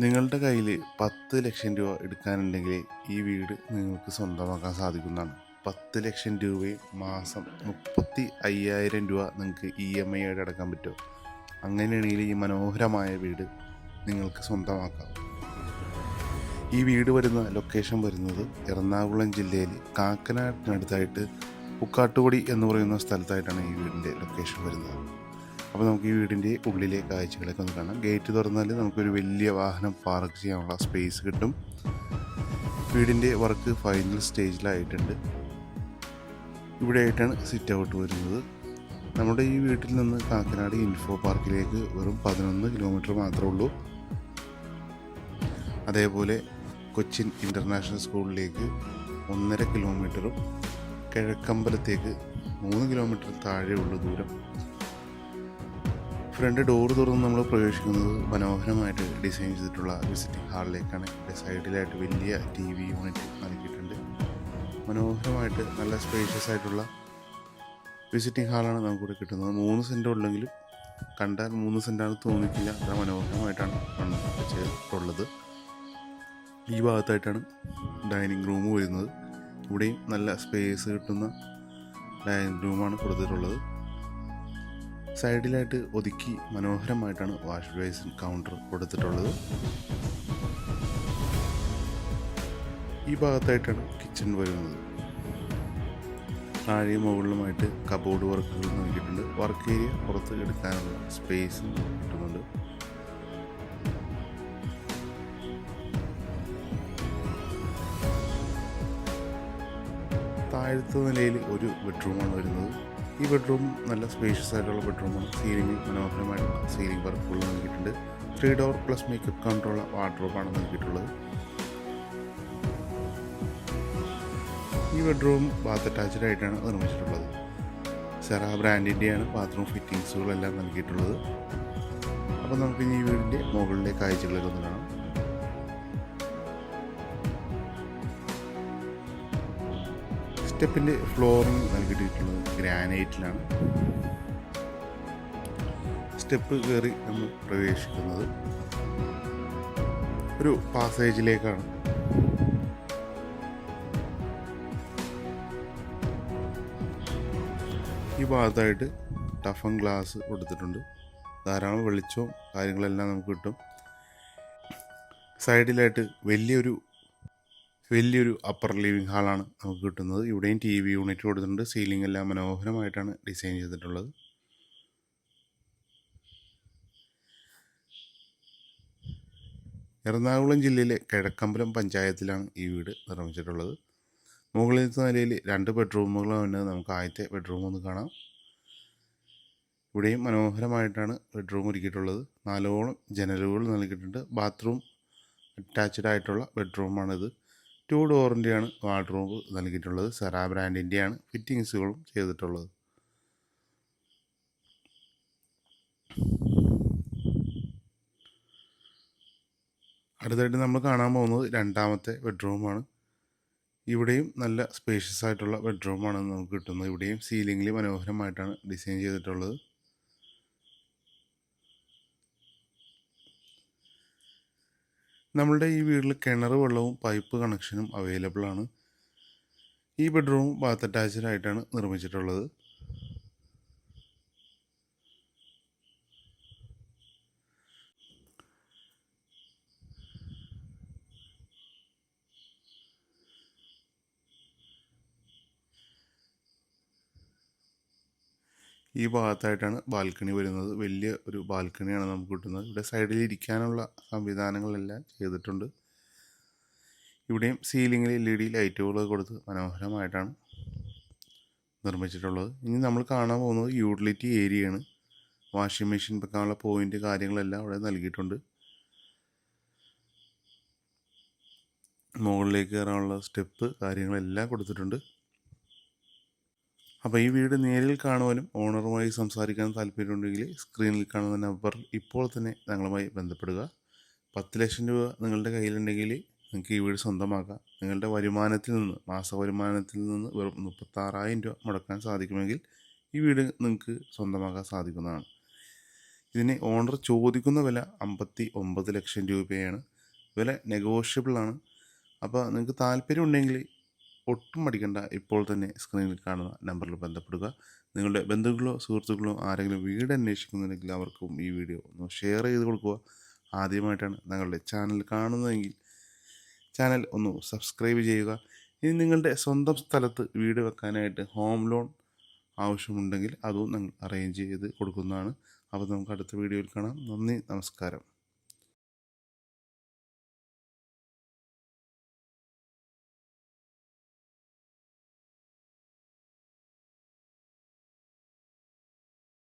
നിങ്ങളുടെ കയ്യിൽ പത്ത് ലക്ഷം രൂപ എടുക്കാനുണ്ടെങ്കിൽ ഈ വീട് നിങ്ങൾക്ക് സ്വന്തമാക്കാൻ സാധിക്കുന്നതാണ്. പത്ത് ലക്ഷം രൂപയും മാസം മുപ്പത്തി അയ്യായിരം രൂപ നിങ്ങൾക്ക് ഇ എം ഐ ആയിട്ട് അടക്കാൻ പറ്റുമോ അങ്ങനെയാണെങ്കിൽ ഈ മനോഹരമായ വീട് നിങ്ങൾക്ക് സ്വന്തമാക്കാം. ഈ വീട് വരുന്ന ലൊക്കേഷൻ വരുന്നത് എറണാകുളം ജില്ലയിൽ കാക്കനാടിനടുത്തായിട്ട് പുക്കാട്ടുപടി എന്ന് പറയുന്ന സ്ഥലത്തായിട്ടാണ് ഈ വീടിന്റെ ലൊക്കേഷൻ വരുന്നത്. അപ്പോൾ നമുക്ക് ഈ വീടിന്റെ ഉള്ളിലെ കാഴ്ചകളൊക്കെ ഒന്ന് കാണാം. ഗേറ്റ് തുറന്നാൽ നമുക്കൊരു വലിയ വാഹനം പാർക്ക് ചെയ്യാനുള്ള സ്പേസ് കിട്ടും. വീടിന്റെ വർക്ക് ഫൈനൽ സ്റ്റേജിലായിട്ടുണ്ട് ഇവിടെ ആയിട്ടാണ് സിറ്റ് ഔട്ട് വരുന്നത്. നമ്മുടെ ഈ വീട്ടിൽ നിന്ന് കാക്കനാട് ഇൻഫോ പാർക്കിലേക്ക് വെറും പതിനൊന്ന് കിലോമീറ്റർ മാത്രമേ ഉള്ളൂ. അതേപോലെ കൊച്ചിൻ ഇന്റർനാഷണൽ സ്കൂളിലേക്ക് ഒന്നര കിലോമീറ്ററും കിഴക്കമ്പലത്തേക്ക് മൂന്ന് കിലോമീറ്റർ താഴെയുള്ള ദൂരം ഫ്രണ്ട് ഡോർ തുറന്ന് നമ്മൾ പ്രവേശിക്കുന്നത് മനോഹരമായിട്ട് ഡിസൈൻ ചെയ്തിട്ടുള്ള വിസിറ്റിംഗ് ഹാളിലേക്കാണ് ഇവിടെ സൈഡിലായിട്ട് വലിയ ടി വി യൂണിറ്റ് നൽകിയിട്ടുണ്ട്. മനോഹരമായിട്ട് നല്ല സ്പേഷ്യസ് ആയിട്ടുള്ള വിസിറ്റിംഗ് ഹാളാണ് നമുക്കിവിടെ കിട്ടുന്നത്. മൂന്ന് സെന്റ് ഉള്ളെങ്കിലും കണ്ടാൽ മൂന്ന് സെന്റാണ് തോന്നിക്കില്ല അത്ര മനോഹരമായിട്ടാണ് ചെയ്തിട്ടുള്ളത് ഈ ഭാഗത്തായിട്ടാണ് ഡൈനിങ് റൂം വരുന്നത്. ഇവിടെയും നല്ല സ്പേസ് കിട്ടുന്ന ഡൈനിങ് റൂമാണ് കൊടുത്തിട്ടുള്ളത്. സൈഡിലായിട്ട് ഒതുക്കി മനോഹരമായിട്ടാണ് വാഷ് ബേസിൻ കൗണ്ടർ കൊടുത്തിട്ടുള്ളത്. ഈ ഭാഗത്തായിട്ടാണ് കിച്ചൺ വരുന്നത്. താഴെയും മുകളിലുമായിട്ട് കബോർഡ് വർക്കുകൾ നൽകിയിട്ടുണ്ട്. വർക്ക് ഏരിയ പുറത്ത് എടുക്കാനുള്ള സ്പേസ് കിട്ടുന്നുണ്ട്. താഴത്തെ നിലയിൽ ഒരു ബെഡ്റൂമാണ് വരുന്നത്. ഈ ബെഡ്റൂം നല്ല സ്പേഷ്യസ് ആയിട്ടുള്ള ബെഡ്റൂമാണ് സീലിംഗ് മനോഹരമായിട്ടുള്ള സീലിംഗ് വർക്കുകൾ നൽകിയിട്ടുണ്ട്. ത്രീ ഡോർ പ്ലസ് മേക്കപ്പ് കൗണ്ടറുള്ള വാർഡ്രോബാണ് നൽകിയിട്ടുള്ളത്. ഈ ബെഡ്റൂം ബാത്ത് അറ്റാച്ച്ഡ് ആയിട്ടാണ് നിർമ്മിച്ചിട്ടുള്ളത്. സെറ ബ്രാൻഡിന്റെയാണ് ബാത്റൂം ഫിറ്റിങ്സുകളെല്ലാം നൽകിയിട്ടുള്ളത്. അപ്പോൾ നമുക്ക് ഇനി ഈ വീടിന്റെ മുകളിലെ കാഴ്ചകളൊക്കെ സ്റ്റെപ്പിന്റെ ഫ്ലോറിംഗ് നൽകിയിട്ടുള്ളത് ഗ്രാനൈറ്റിലാണ്. സ്റ്റെപ്പ് കയറി നമ്മൾ പ്രവേശിക്കുന്നത് ഒരു പാസേജിലേക്കാണ്. ഈ ഭാഗത്തായിട്ട് ടഫൻ ഗ്ലാസ് കൊടുത്തിട്ടുണ്ട്. ധാരാളം വെളിച്ചവും കാര്യങ്ങളെല്ലാം നമുക്ക് കിട്ടും. സൈഡിലായിട്ട് വലിയൊരു വലിയൊരു അപ്പർ ലിവിങ് ഹാളാണ് നമുക്ക് കിട്ടുന്നത്. ഇവിടെയും ടി വി യൂണിറ്റ് കൊടുത്തിട്ടുണ്ട്. സീലിംഗ് എല്ലാം മനോഹരമായിട്ടാണ് ഡിസൈൻ ചെയ്തിട്ടുള്ളത്. എറണാകുളം ജില്ലയിലെ കിഴക്കമ്പലം പഞ്ചായത്തിലാണ് ഈ വീട് നിർമ്മിച്ചിട്ടുള്ളത്. മുകളിലത്തെ നിലയിൽ രണ്ട് ബെഡ്റൂമുകളാണ് നമുക്ക് ആദ്യത്തെ ബെഡ്റൂം ഒന്ന് കാണാം. ഇവിടെയും മനോഹരമായിട്ടാണ് ബെഡ്റൂം ഒരുക്കിയിട്ടുള്ളത്. നാലോളം ജനലുകൾ നൽകിയിട്ടുണ്ട്. ബാത്റൂം അറ്റാച്ച്ഡ് ആയിട്ടുള്ള ബെഡ്റൂമാണിത് ടു ഡോറിന്റെയാണ് വാർഡ്രോബ് നൽകിയിട്ടുള്ളത്. സെറാ ബ്രാൻഡിന്റെയാണ് ഫിറ്റിങ്സുകളും ചെയ്തിട്ടുള്ളത്. അടുത്തായിട്ട് നമ്മൾ കാണാൻ പോകുന്നത് രണ്ടാമത്തെ ബെഡ്റൂമാണ് ഇവിടെയും നല്ല സ്പേഷ്യസ് ആയിട്ടുള്ള ബെഡ്റൂമാണ് നമുക്ക് കിട്ടുന്നത്. ഇവിടെയും സീലിംഗിൽ മനോഹരമായിട്ടാണ് ഡിസൈൻ ചെയ്തിട്ടുള്ളത്. നമ്മളുടെ ഈ വീട്ടിൽ കിണർ വെള്ളവും പൈപ്പ് കണക്ഷനും അവൈലബിൾ ആണ്. ഈ ബെഡ്റൂം ബാത്ത് അറ്റാച്ച്ഡ് ആയിട്ടാണ് നിർമ്മിച്ചിട്ടുള്ളത്. ഈ ഭാഗത്തായിട്ടാണ് ബാൽക്കണി വരുന്നത്. വലിയ ഒരു ബാൽക്കണിയാണ് നമുക്ക് കിട്ടുന്നത്. ഇവിടെ സൈഡിൽ ഇരിക്കാനുള്ള സംവിധാനങ്ങളെല്ലാം ചെയ്തിട്ടുണ്ട്. ഇവിടെയും സീലിംഗിൽ എൽ ഇ ഡി ലൈറ്റുകൾ കൊടുത്ത് മനോഹരമായിട്ടാണ് നിർമ്മിച്ചിട്ടുള്ളത്. ഇനി നമ്മൾ കാണാൻ പോകുന്നത് യൂട്ടിലിറ്റി ഏരിയയാണ്. വാഷിംഗ് മെഷീൻ വെക്കാനുള്ള പോയിന്റ് കാര്യങ്ങളെല്ലാം അവിടെ നൽകിയിട്ടുണ്ട്. മുകളിലേക്ക് കയറാനുള്ള സ്റ്റെപ്പ് കാര്യങ്ങളെല്ലാം കൊടുത്തിട്ടുണ്ട്. അപ്പോൾ ഈ വീട് നേരിൽ കാണുവാനും ഓണറുമായി സംസാരിക്കാനും താല്പര്യമുണ്ടെങ്കിൽ സ്ക്രീനിൽ കാണുന്ന നമ്പർ ഇപ്പോൾ തന്നെ ഞങ്ങളുമായി ബന്ധപ്പെടുക. പത്ത് ലക്ഷം രൂപ നിങ്ങളുടെ കയ്യിലുണ്ടെങ്കിൽ നിങ്ങൾക്ക് ഈ വീട് സ്വന്തമാക്കാം. നിങ്ങളുടെ വരുമാനത്തിൽ നിന്ന് മാസ വരുമാനത്തിൽ നിന്ന് വെറും മുപ്പത്താറായിരം രൂപ മുടക്കാൻ സാധിക്കുമെങ്കിൽ ഈ വീട് നിങ്ങൾക്ക് സ്വന്തമാക്കാൻ സാധിക്കുന്നതാണ്. ഇതിന് ഓണർ ചോദിക്കുന്ന വില അമ്പത്തി ഒമ്പത് ലക്ഷം രൂപയാണ്. വില നെഗോഷ്യബിളാണ് അപ്പോൾ നിങ്ങൾക്ക് താല്പര്യം ഉണ്ടെങ്കിൽ ഒട്ടും മടിക്കേണ്ട. ഇപ്പോൾ തന്നെ സ്ക്രീനിൽ കാണുന്ന നമ്പറിൽ ബന്ധപ്പെടുക. നിങ്ങളുടെ ബന്ധുക്കളോ സുഹൃത്തുക്കളോ ആരെങ്കിലും വീട് അന്വേഷിക്കുന്നുണ്ടെങ്കിൽ അവർക്കും ഈ വീഡിയോ ഒന്ന് ഷെയർ ചെയ്ത് കൊടുക്കുക. ആദ്യമായിട്ടാണ് ഞങ്ങളുടെ ചാനൽ കാണുന്നതെങ്കിൽ ചാനൽ ഒന്ന് സബ്സ്ക്രൈബ് ചെയ്യുക. ഇനി നിങ്ങളുടെ സ്വന്തം സ്ഥലത്ത് വീട് വെക്കാനായിട്ട് ഹോം ലോൺ ആവശ്യമുണ്ടെങ്കിൽ അതും ഞങ്ങൾ അറേഞ്ച് ചെയ്ത് കൊടുക്കുന്നതാണ്. അപ്പോൾ നമുക്ക് അടുത്ത വീഡിയോയിൽ കാണാം. നന്ദി നമസ്കാരം.